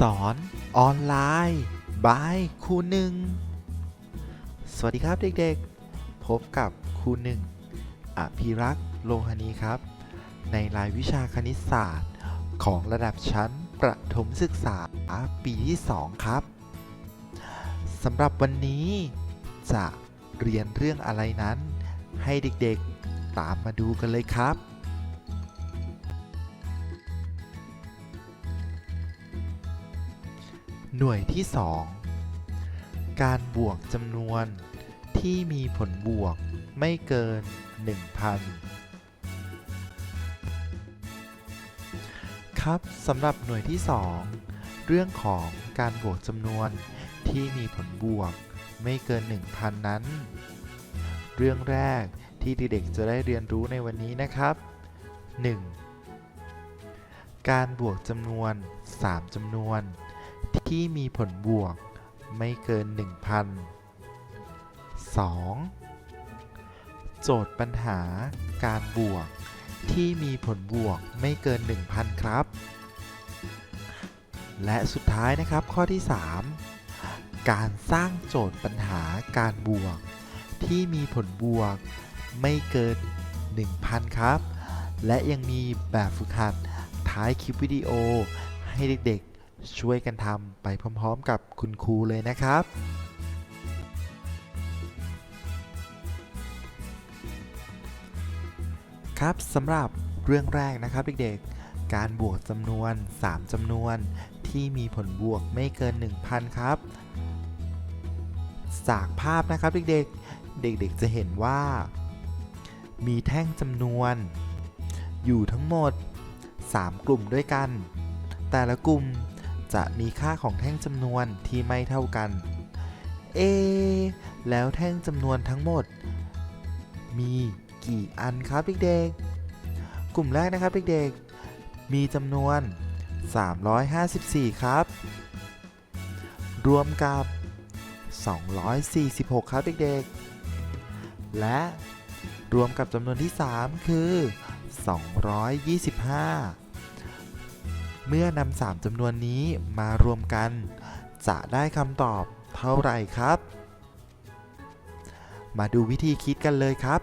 สอนออนไลน์บายครูหนึ่ง สวัสดีครับเด็กๆ พบกับครูหนึ่งอภิรักษ์โลหณีครับ ในรายวิชาคณิตศาสตร์ของระดับชั้นประถมศึกษาปีที่ 2 ครับสำหรับวันนี้จะเรียนเรื่องอะไรนั้น ให้เด็กๆตามมาดูกันเลยครับ หน่วยที่ 2 การบวกจำนวนที่มีผลบวกไม่เกิน 1,000 ครับสำหรับหน่วยที่ 2 เรื่องของการบวกจำนวนที่มีผลบวกไม่เกิน 1,000 นั้น เรื่องแรกที่เด็กๆจะได้เรียนรู้ในวันนี้นะครับ 1. การบวกจำนวน 3จำนวน ที่มีผลบวกไม่เกิน 1,000 2. โจทย์ปัญหาการบวก ที่มีผลบวกไม่เกิน 1,000 ครับ และสุดท้ายนะครับข้อที่ 3 การสร้างโจทย์ปัญหาการบวก ที่มีผลบวกไม่เกิน 1,000 ครับ และยังมีแบบฝึกหัดท้ายคลิปวิดีโอให้เด็กๆ ช่วยกันทำไปพร้อมๆกับคุณครูเลยนะครับครับสำหรับเรื่องแรกนะครับเด็กๆ การบวกจำนวน 3จำนวนที่มีผลบวกไม่เกิน 1,000 ครับ จากภาพนะครับเด็กๆ เด็กๆจะเห็นว่า มีแท่งจำนวน อยู่ทั้งหมด 3 กลุ่มด้วยกัน แต่ละกลุ่ม จะมีค่าของแท่งจำนวนที่ไม่เท่ากัน เอ แล้วแท่งจำนวนทั้งหมด มีกี่อันครับเด็กๆ กลุ่มแรกนะครับเด็กๆ มีจำนวน 354 ครับ รวมกับ 246 ครับเด็กๆ และรวมกับจำนวนที่ 3 คือ 225 เมื่อนำ3จำนวนนี้มารวมกัน จะได้คำตอบเท่าไหร่ครับ มาดูวิธีคิดกันเลยครับ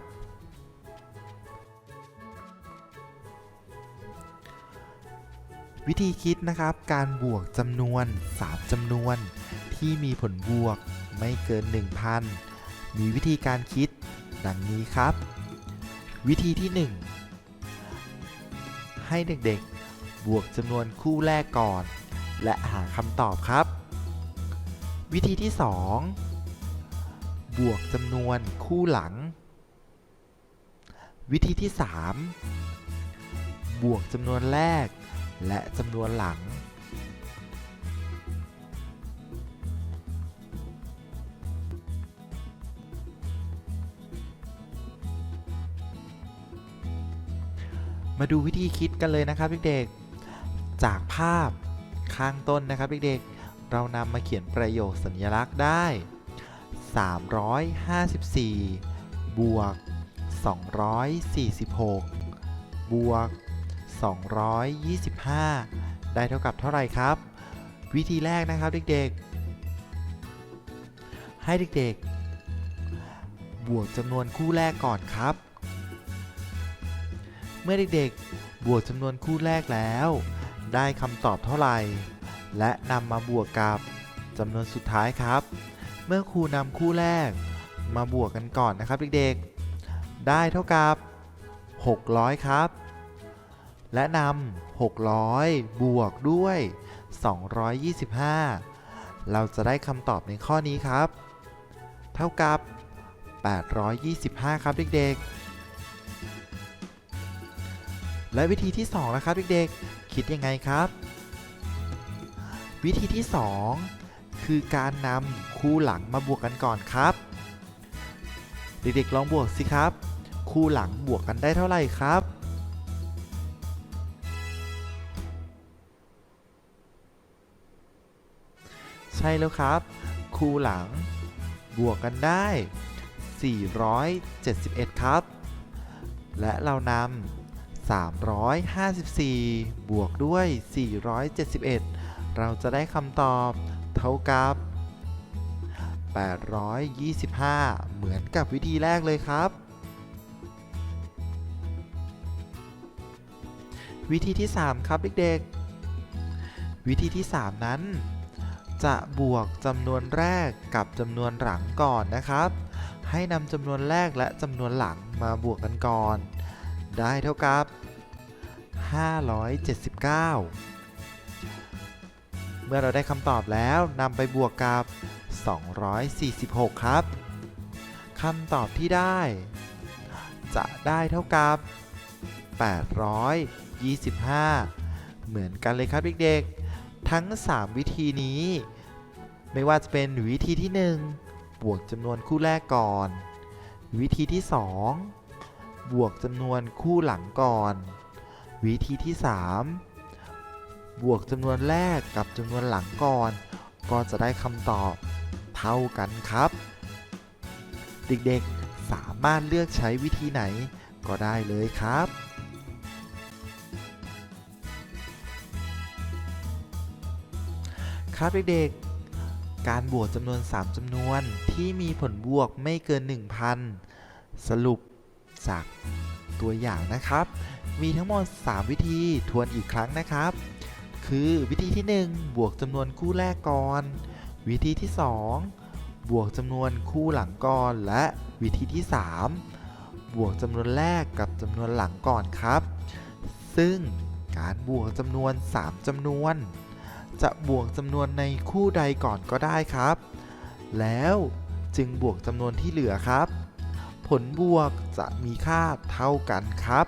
วิธีคิดนะครับ การบวกจำนวน 3จำนวน ที่มีผลบวกไม่เกิน 1,000 มีวิธีการคิด ดังนี้ครับ วิธีที่ 1 ให้เด็กๆ บวกจำนวนคู่แรกก่อน และหาคำตอบครับ วิธีที่ 2 บวกจำนวนคู่หลัง วิธีที่ 3 บวกจำนวนแรก และจำนวนหลังมาดูวิธีคิดกันเลยนะครับเด็กๆ จากภาพข้างต้นนะครับเด็กๆ เรานำมาเขียนประโยคสัญลักษณ์ได้ 354 บวก 246 บวก 225 ได้เท่ากับเท่าไหร่ครับ วิธีแรกนะครับเด็กๆ ให้เด็กๆ บวกจำนวนคู่แรกก่อนครับ เมื่อเด็กๆ บวกจำนวนคู่แรกแล้ว ได้คำตอบเท่าไหร่ และนำมาบวกกับจำนวนสุดท้ายครับ เมื่อครูนำคู่แรก มาบวกกันก่อนนะครับเด็กๆ ได้เท่ากับ 600 ครับ และนำ600 บวกด้วย 225 เราจะได้คำตอบในข้อนี้ครับ เท่ากับ 825 ครับเด็กๆและวิธีที่2นะครับเด็กๆ คิดยังไงครับ วิธีที่ 2 คือการนำคู่หลังมาบวกกันก่อนครับ เด็กๆลองบวกสิครับ คู่หลังบวกกันได้เท่าไหร่ครับใช่แล้วครับ คู่หลัง บวกกันได้ 471 ครับ และเรานำ 354 บวกด้วย 471 เราจะได้คำตอบเท่ากับ 825 เหมือนกับวิธีแรกเลยครับ วิธีที่ 3 ครับเด็กๆ วิธีที่ 3 นั้น จะบวกจำนวนแรกกับจำนวนหลังก่อนนะครับ ให้นำจำนวนแรกและจำนวนหลังมาบวกกันก่อน ได้เท่ากับ 579 เมื่อเราได้คำตอบแล้วนำไปบวกกับ 246 ครับคำตอบที่ได้ จะได้เท่ากับ 825 เหมือนกันเลยครับเด็กๆ ทั้ง 3 วิธีนี้ ไม่ว่าจะเป็นวิธีที่ 1 บวกจำนวนคู่แรกก่อน วิธีที่ 2 บวกจำนวนคู่หลังก่อน วิธีที่ 3 บวกจำนวนแรกกับจำนวนหลังก่อน ก็จะได้คำตอบเท่ากันครับ เด็กๆสามารถเลือกใช้วิธีไหนก็ได้เลยครับครับเด็กๆ การบวกจำนวน 3จำนวนที่มีผลบวกไม่เกิน 1,000 สรุป จากตัวอย่างนะครับ มีทั้งหมด 3 วิธีทวนอีกครั้งนะครับ คือวิธีที่ 1 บวกจำนวนคู่แรกก่อน วิธีที่ 2 บวกจำนวนคู่หลังก่อน และวิธีที่ 3 บวกจำนวนแรกกับจำนวนหลังก่อนครับ ซึ่งการบวกจำนวน 3จำนวน จะบวกจำนวนในคู่ใดก่อนก็ได้ครับ แล้วจึงบวกจำนวนที่เหลือครับ ผลบวกจะมีค่าเท่ากันครับ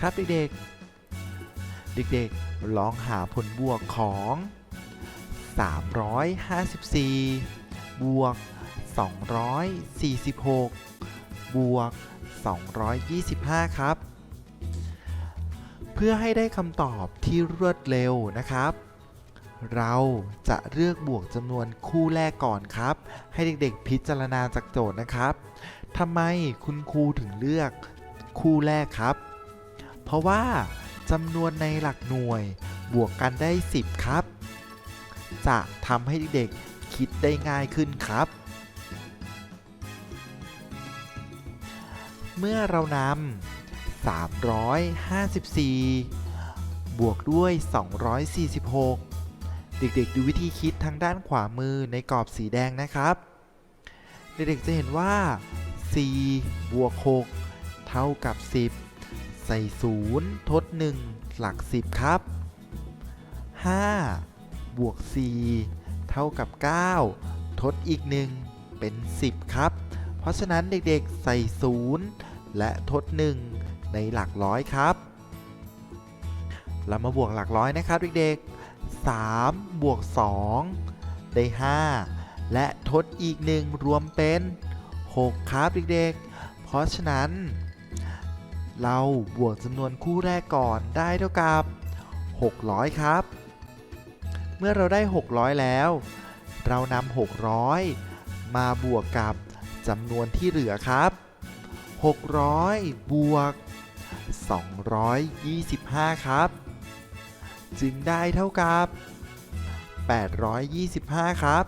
ครับเด็กๆ เด็กๆ ลองหาผลบวกของ 354 บวก 246 บวก 225 ครับ เพื่อให้ได้คำตอบที่รวดเร็วนะครับ เราจะเลือกบวกจำนวนคู่แรกก่อนครับ ให้เด็กๆพิจารณาจากโจทย์นะครับทำไมคุณครูถึงเลือกคู่แรกครับ เพราะว่าจำนวนในหลักหน่วยบวกกันได้ 10 ครับ จะทำให้เด็กๆคิดได้ง่ายขึ้นครับ เมื่อเรานำ 354 บวกด้วย 246 เด็กๆ ดูวิธีคิดทางด้านขวามือในกรอบสีแดงนะครับ เด็กๆ จะเห็นว่า 4 บวก 6 เท่ากับ 10 ใส่ 0 ทด 1 หลัก 10 ครับ 5 บวก 4 เท่ากับ 9 ทดอีก 1 เป็น 10 ครับ เพราะฉะนั้นเด็กๆ ใส่ 0และทด 1 ในหลักร้อยครับ เรามาบวกหลักร้อยนะครับเด็กๆ3บวก2ได้ 5 และทดอีก 1 รวมเป็น 6 ครับเด็กๆ เพราะฉะนั้น เราบวกจำนวนคู่แรกก่อนได้เท่ากับ 600 ครับ เมื่อเราได้ 600 แล้ว เรานำ600 มาบวกกับจำนวนที่เหลือครับ 600 บวก 225 ครับ จึงได้เท่ากับ 825 ครับ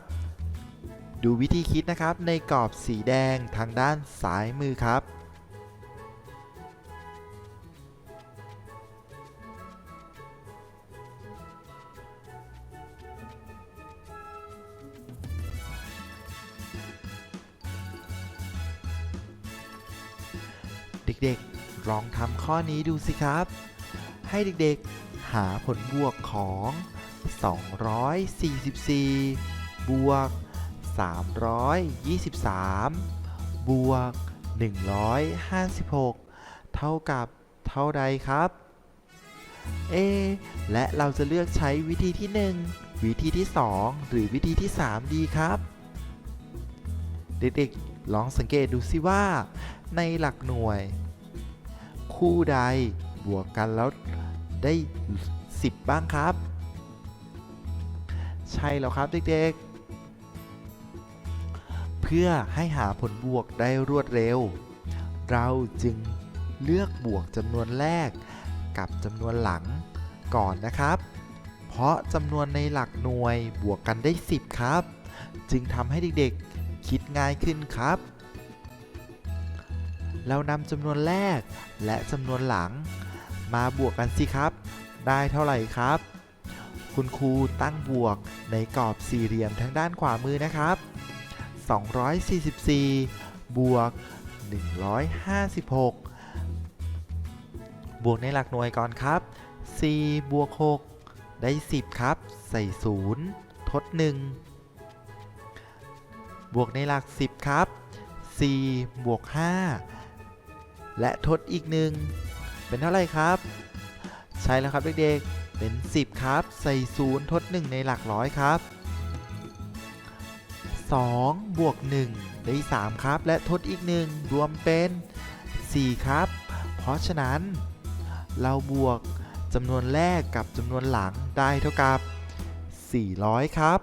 ดูวิธีคิดนะครับในกรอบสีแดงทางด้านซ้ายมือครับ ลองทำข้อนี้ดูสิครับ ให้เด็กๆหาผลบวกของ 244 บวก 323 บวก 156 เท่ากับเท่าใดครับเอและเราจะเลือกใช้วิธีที่ 1 วิธีที่ 2 หรือวิธีที่ 3 ดีครับ เด็กๆ ลองสังเกตดูสิว่า ในหลักหน่วย คู่ใด บวกกันแล้วได้ 10 บ้างครับ ใช่แล้วครับเด็กๆ เพื่อให้หาผลบวกได้รวดเร็ว เราจึงเลือกบวกจำนวนแรกกับจำนวนหลังก่อนนะครับ เพราะจำนวนในหลักหน่วยบวกกันได้ 10 ครับ จึงทำให้เด็กๆคิดง่ายขึ้นครับ เรานำจำนวนแรกและจำนวนหลัง มาบวกกันสิครับ ได้เท่าไหร่ครับ คุณครูตั้งบวกในกรอบสี่เหลี่ยมทางด้านขวามือนะครับ 244 บวก 156บวกในหลักหน่วยก่อนครับ 4 บวก 6 ได้ 10 ครับ ใส่ 0 ทด 1 บวกในหลัก 10 ครับ 4 บวก 5 และทดอีก1เป็นเท่าไหร่ครับ ใช่แล้วครับเด็กๆ เป็น 10 ครับ ใส่0ทด 1 ในหลักร้อยครับ 2 บวก 1 ได้ 3 ครับ และทดอีก 1 รวมเป็น 4 ครับ เพราะฉะนั้น เราบวกจำนวนแรกกับจำนวนหลังได้เท่ากับ 400 ครับ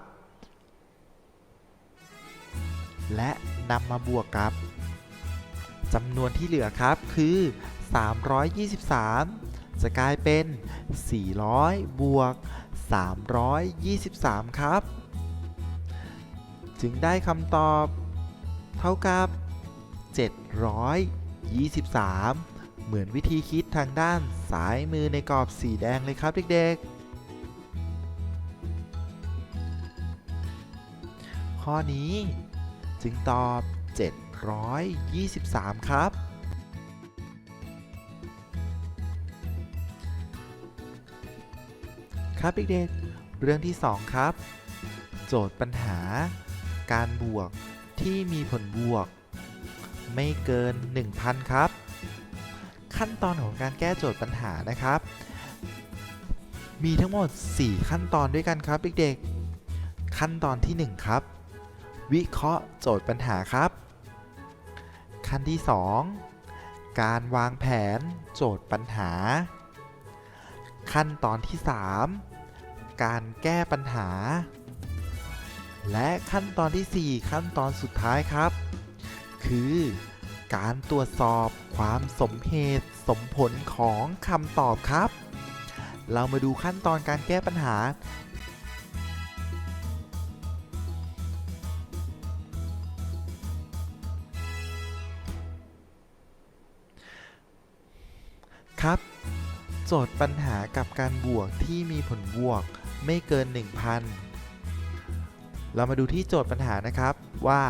และนำมาบวกกับ จำนวนที่เหลือครับคือ 323 จะกลายเป็น 400 บวก 323 ครับ จึงได้คำตอบเท่ากับ 723 เหมือนวิธีคิดทางด้านซ้ายมือในกรอบสีแดงเลยครับเด็กๆ ข้อนี้จึงตอบ 723 ครับ ครับเด็กๆเรื่องที่ 2 ครับ โจทย์ปัญหา การบวกที่มีผลบวก ไม่เกิน 1,000 ครับ ขั้นตอนของการแก้โจทย์ปัญหานะครับ มีทั้งหมด 4 ขั้นตอนด้วยกันครับเด็กๆขั้นตอนที่ 1 ครับ วิเคราะห์โจทย์ปัญหาครับ ขั้นที่ 2 การวางแผนโจทย์ปัญหา ขั้นตอนที่ 3 การแก้ปัญหา และขั้นตอนที่ 4 ขั้นตอนสุดท้ายครับ คือ การตรวจสอบความสมเหตุสมผลของคำตอบครับ เรามาดูขั้นตอนการแก้ปัญหา ครับ โจทย์ปัญหากับการบวกที่มีผลบวกไม่เกิน 1,000 เรามาดูที่โจทย์ปัญหานะครับว่า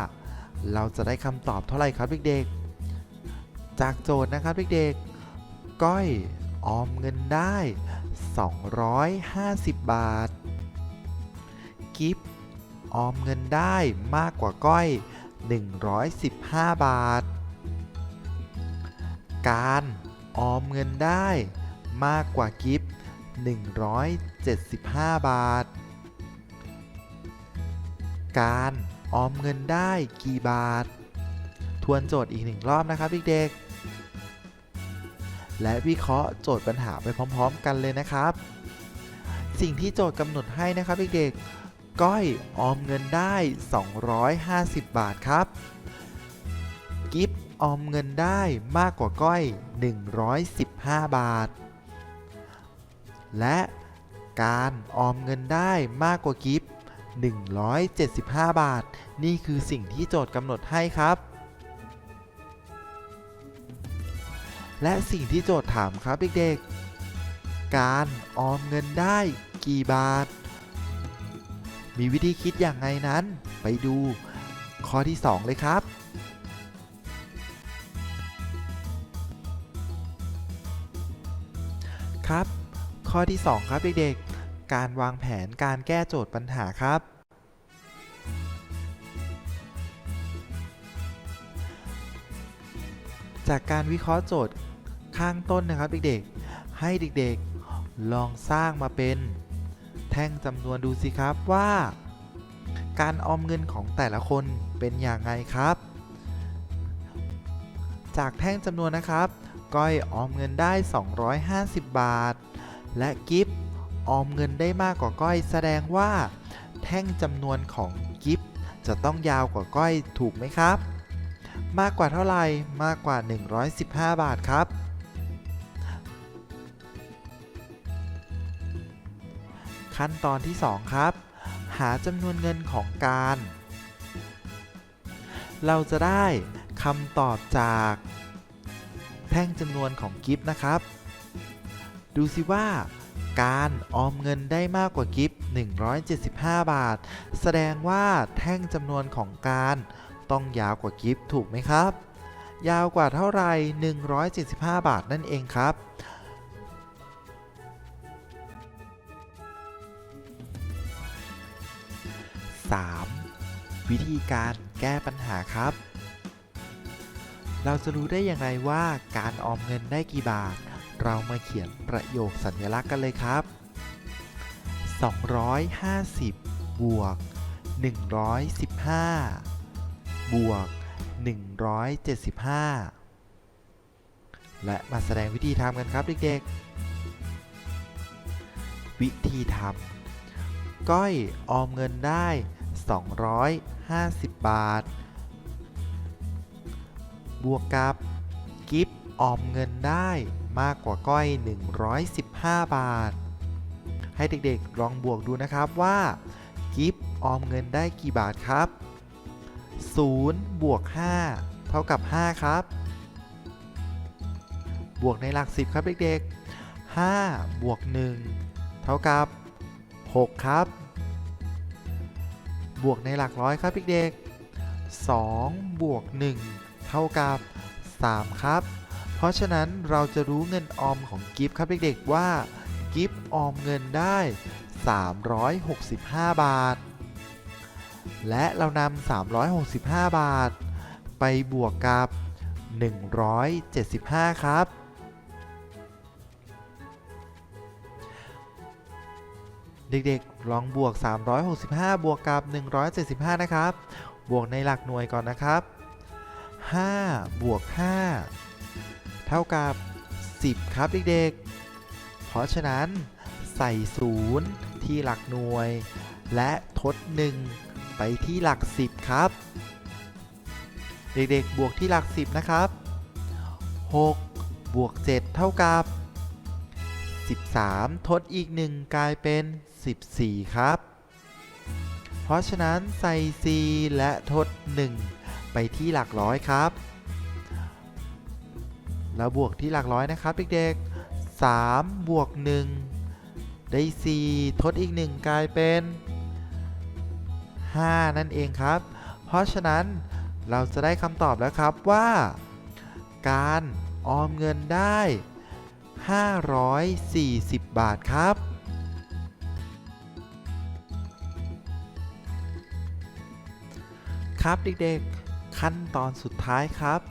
เราจะได้คำตอบเท่าไหร่ครับเด็กๆ จากโจทย์นะครับเด็กๆ ก้อยออมเงินได้ 250 บาท กิฟออมเงินได้มากกว่าก้อย 115 บาท การ ออมเงินได้ มากกว่ากิฟต์175 บาท การออมเงินได้กี่บาท ทวนโจทย์อีกหนึ่งรอบนะครับเด็กๆ และวิเคราะห์โจทย์ปัญหาไปพร้อมๆ กันเลยนะครับ สิ่งที่โจทย์กำหนดให้นะครับเด็กๆ ก้อยออมเงินได้ 250 บาทครับ กิฟ ออมเงินได้มากกว่าก้อย 115 บาท และการออมเงินได้มากกว่ากิฟต์175 บาท นี่คือสิ่งที่โจทย์กำหนดให้ครับ และสิ่งที่โจทย์ถามครับเด็กๆ การออมเงินได้กี่บาท มีวิธีคิดอย่างไรนั้น ไปดูข้อที่ 2 เลยครับ ข้อที่ 2 ครับเด็กๆ การวางแผนการแก้โจทย์ปัญหาครับ จากการวิเคราะห์โจทย์ข้างต้นนะครับเด็กๆ ให้เด็กๆ ลองสร้างมาเป็น แท่งจำนวนดูสิครับว่า การออมเงินของแต่ละคนเป็นอย่างไรครับ จากแท่งจำนวนนะครับ ก้อยออมเงินได้ 250 บาท และกิฟออมเงินได้มากกว่าก้อย แสดงว่า แท่งจำนวนของกิฟจะต้องยาวกว่าก้อยถูกไหมครับ มากกว่าเท่าไหร่มากกว่า 115 บาทครับ ขั้นตอนที่ 2 ครับ หาจำนวนเงินของการ เราจะได้คำตอบจาก แท่งจำนวนของกิฟต์นะครับ ดูสิว่าการออมเงินได้มากกว่ากิฟต์175 บาท แสดงว่าแท่งจำนวนของการต้องยาวกว่ากิฟต์ถูกไหมครับ ยาวกว่าเท่าไหร่175 บาทนั่นเองครับ 3. วิธีการแก้ปัญหาครับ เราจะรู้ได้อย่างไรว่าการออมเงินได้กี่บาท เรามาเขียนประโยคสัญลักษณ์กันเลยครับ 250 บวก 115 บวก 175 และมาแสดงวิธีทำกันครับเด็กๆ วิธีทำก้อยออมเงินได้ 250 บาท บวกกับกิฟออมเงินได้ มากกว่าก้อย 115 บาท ให้เด็กๆลองบวกดูนะครับว่า กิฟออมเงินได้กี่บาทครับ 0 บวก 5 เท่ากับ 5 ครับ บวกในหลัก 10 ครับเด็กๆ 5 บวก 1 เท่ากับ 6 ครับ บวกในหลักร้อยครับเด็กๆ2บวก 1 เท่ากับ 3 ครับ เพราะฉะนั้นเราจะรู้เงินออมของกิฟต์ครับเด็กๆว่ากิฟต์ออมเงินได้ 365 บาท และเรานำ365 บาท ไปบวกกับ 175 ครับเด็กๆ ลองบวก 365 บวกกับ 175 นะครับ บวกในหลักหน่วยก่อนนะครับ 5 บวก 5 เท่ากับ 10 ครับเด็กๆ เพราะฉะนั้นใส่ 0 ที่หลักหน่วย และทด 1 ไปที่หลัก 10 ครับ เด็กๆ บวกที่หลัก 10 นะครับ 6 บวก 7 เท่ากับ 13 ทดอีก 1 กลายเป็น 14 ครับ เพราะฉะนั้นใส่ 4 และทด 1 ไปที่หลักร้อยครับ แล้วบวกที่หลักร้อยนะครับเด็กๆ3บวก1ได้ 4 ทดอีก 1 กลายเป็น 5 นั่นเองครับ เพราะฉะนั้นเราจะได้คำตอบแล้วครับว่า การออมเงินได้ 540 บาทครับครับเด็กๆ ขั้นตอนสุดท้ายครับ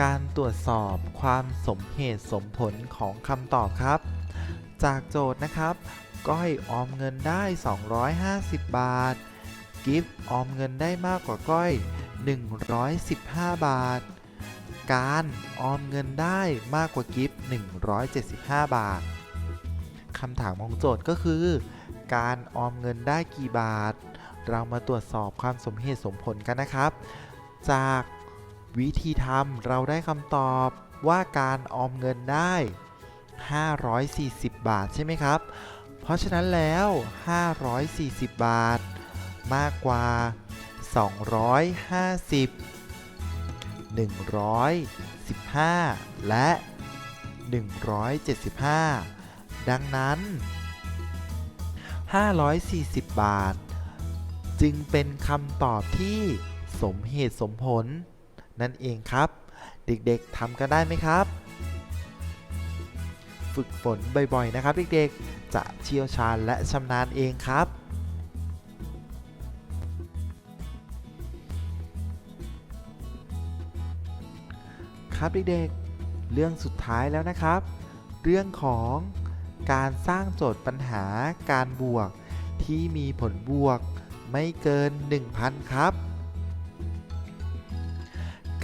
การตรวจสอบความสมเหตุสมผลของคำตอบครับ จากโจทย์นะครับ ก้อยออมเงินได้ 250 บาท กิฟออมเงินได้มากกว่าก้อย 115 บาท การออมเงินได้มากกว่ากิฟ175 บาทคำถามของโจทย์ก็คือ การออมเงินได้กี่บาท เรามาตรวจสอบความสมเหตุสมผลกันนะครับ จาก วิธีทำเราได้คำตอบว่าการออมเงินได้ 540 บาทใช่ไหมครับ เพราะฉะนั้นแล้ว 540 บาท มากกว่า 250 115 และ 175 ดังนั้น 540 บาท จึงเป็นคำตอบที่สมเหตุสมผล นั่นเองครับ เด็กๆทำกันได้ไหมครับ ฝึกฝนบ่อยๆนะครับเด็กๆ จะเชี่ยวชาญและชำนาญเองครับ ครับเด็กๆ เรื่องสุดท้ายแล้วนะครับ เรื่องของการสร้างโจทย์ปัญหาการบวกที่มีผลบวกไม่เกิน 1,000 ครับ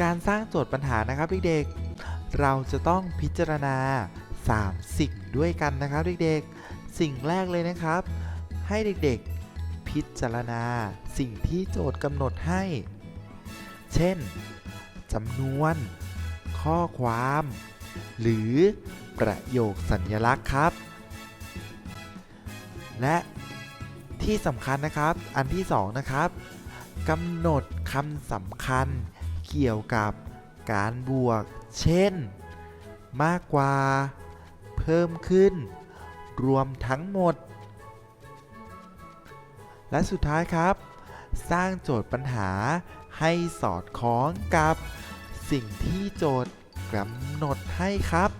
การสร้างโจทย์ปัญหานะครับเด็กๆ เราจะต้องพิจารณา 3 สิ่งด้วยกันนะครับเด็กๆ สิ่งแรกเลยนะครับ ให้เด็กๆพพิจารณาสิ่งที่โจทย์กำหนดให้ เช่นจำนวน ข้อความ หรือประโยคสัญลักษณ์ครับ และที่สำคัญนะครับ อันที่สองนะครับกำหนดคำสำคัญ เกี่ยวกับการบวก เช่น มากกว่า เพิ่มขึ้น รวมทั้งหมด และสุดท้ายครับ สร้างโจทย์ปัญหาให้สอดคล้องกับสิ่งที่โจทย์กำหนดให้ครับ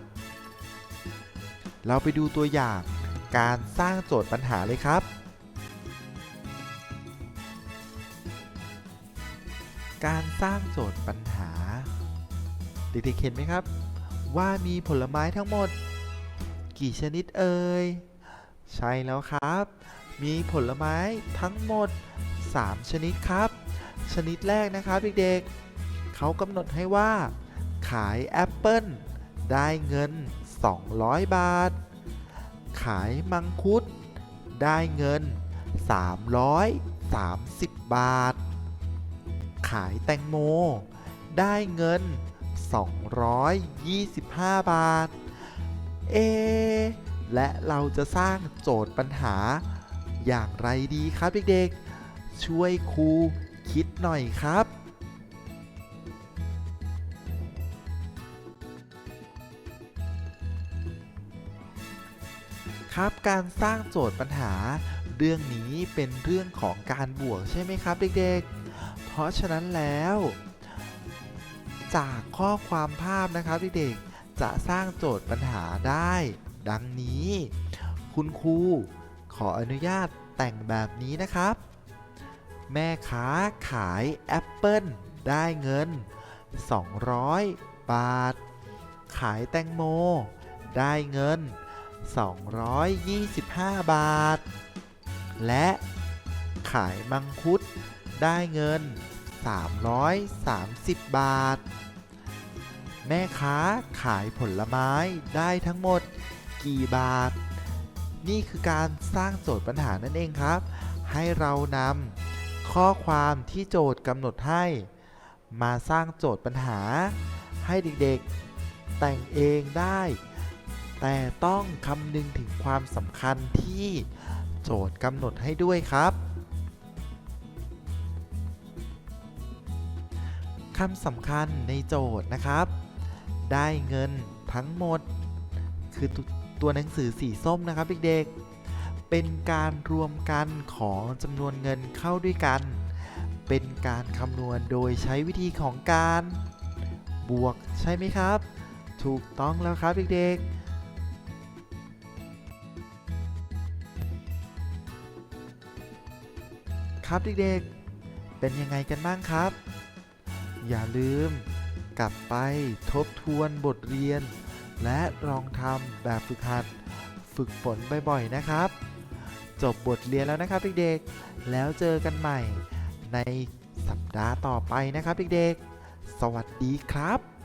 เราไปดูตัวอย่างการสร้างโจทย์ปัญหาเลยครับ การสร้างโจทย์ปัญหา เด็กๆเห็นไหมครับ ว่ามีผลไม้ทั้งหมด กี่ชนิดเอ่ย ใช่แล้วครับ มีผลไม้ทั้งหมด 3 ชนิดครับ ชนิดแรกนะครับเด็กๆเขากำหนดให้ว่า ขายแอปเปิ้ลได้เงิน 200 บาท ขายมังคุด ได้เงิน 330 บาท ขายแตงโม ได้เงิน 225 บาท เอ และเราจะสร้างโจทย์ปัญหา อย่างไรดีครับเด็กๆ ช่วยครูคิดหน่อยครับครับการสร้างโจทย์ปัญหา เรื่องนี้เป็นเรื่องของการบวกใช่ไหมครับเด็กๆ ราะฉะนั้นแล้ว จากข้อความภาพนะครับเด็กๆจะสร้างโจทย์ปัญหาได้ ดังนี้ คุณครูขออนุญาตแต่งแบบนี้นะครับ แม่ค้าขายแอปเปิลได้เงิน 200 บาท ขายแตงโม ได้เงิน 225 บาท และขายมังคุด ได้เงิน 330 บาท แม่ค้าขายผลไม้ได้ทั้งหมดกี่บาท นี่คือการสร้างโจทย์ปัญหานั่นเองครับ ให้เรานำข้อความที่โจทย์กำหนดให้ มาสร้างโจทย์ปัญหา ให้เด็กๆแต่งเองได้ แต่ต้องคำนึงถึงความสำคัญที่โจทย์กำหนดให้ด้วยครับ คำสำคัญในโจทย์นะครับ ได้เงินทั้งหมด คือตัวหนังสือสีส้มนะครับเด็กๆ เป็นการรวมกันของจำนวนเงินเข้าด้วยกัน เป็นการคำนวณโดยใช้วิธีของการบวกใช่ไหมครับ ถูกต้องแล้วครับเด็กๆครับเด็กๆ เป็นยังไงกันบ้างครับ อย่าลืม กลับไปทบทวนบทเรียน และลองทำแบบฝึกหัด ฝึกฝนบ่อยๆนะครับ จบบทเรียนแล้วนะครับเด็กๆ แล้วเจอกันใหม่ในสัปดาห์ต่อไปนะครับเด็กๆ สวัสดีครับ